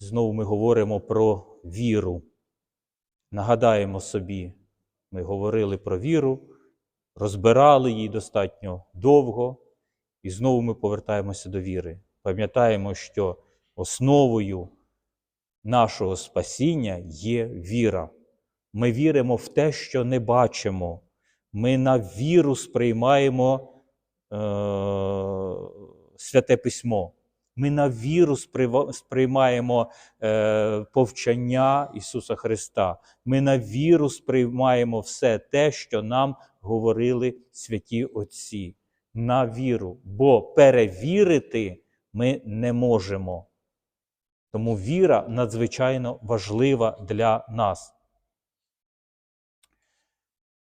Знову ми говоримо про віру. Нагадаємо собі, ми говорили про віру, розбирали її достатньо довго, і знову ми повертаємося до віри. Пам'ятаємо, що основою нашого спасіння є віра. Ми віримо в те, що не бачимо. Ми на віру сприймаємо е, святе письмо. Ми на віру сприймаємо е, повчання Ісуса Христа. Ми на віру сприймаємо все те, що нам говорили святі Отці. На віру. Бо перевірити ми не можемо. Тому віра надзвичайно важлива для нас.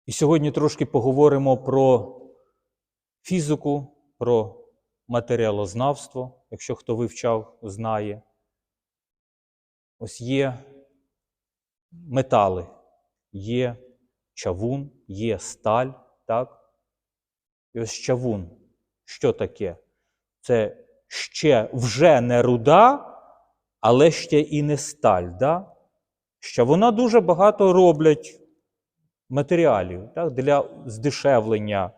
І сьогодні трошки поговоримо про фізику, про матеріалознавство, якщо хто вивчав, знає. Ось є метали, є чавун, є сталь, так? І ось чавун. Що таке? Це ще вже не руда, але ще і не сталь. Да? Що вона дуже багато роблять матеріалів так, для здешевлення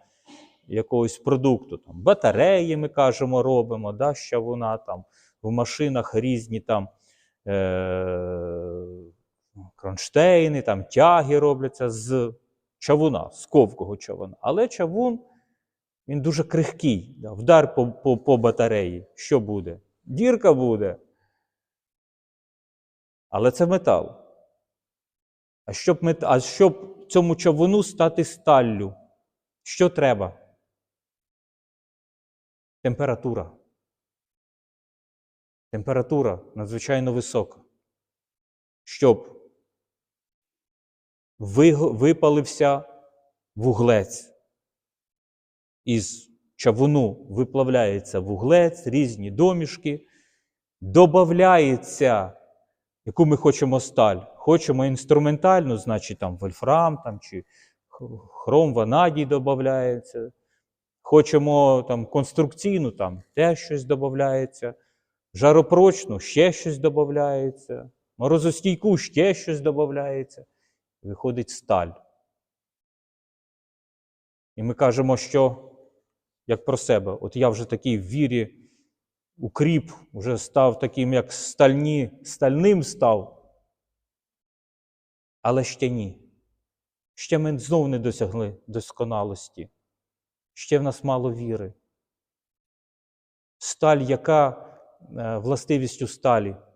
якогось продукту. Там, батареї, ми кажемо, робимо, да, що вона там в машинах різні там е- кронштейни, там тяги робляться з чавуна, з ковкого чавуна. Але чавун він дуже крихкий. Да, вдар по, по, по батареї. Що буде? Дірка буде. Але це метал. А щоб, мет... а щоб цьому човуну стати сталлю, що треба? Температура. Температура надзвичайно висока. Щоб випалився вуглець. Із чавуну виплавляється вуглець, різні домішки, додається яку ми хочемо сталь. Хочемо інструментальну, значить там вольфрам там, чи хром ванадій додається. Хочемо там конструкційну, там теж щось додається. Жаропрочну ще щось додається. Морозостійку ще щось додається. Виходить сталь. І ми кажемо, що як про себе, от я вже такий в вірі укріп вже став таким, як стальні, стальним став. Але ще ні. Ще ми знову не досягли досконалості. Ще в нас мало віри. Сталь, яка е, властивістю сталі?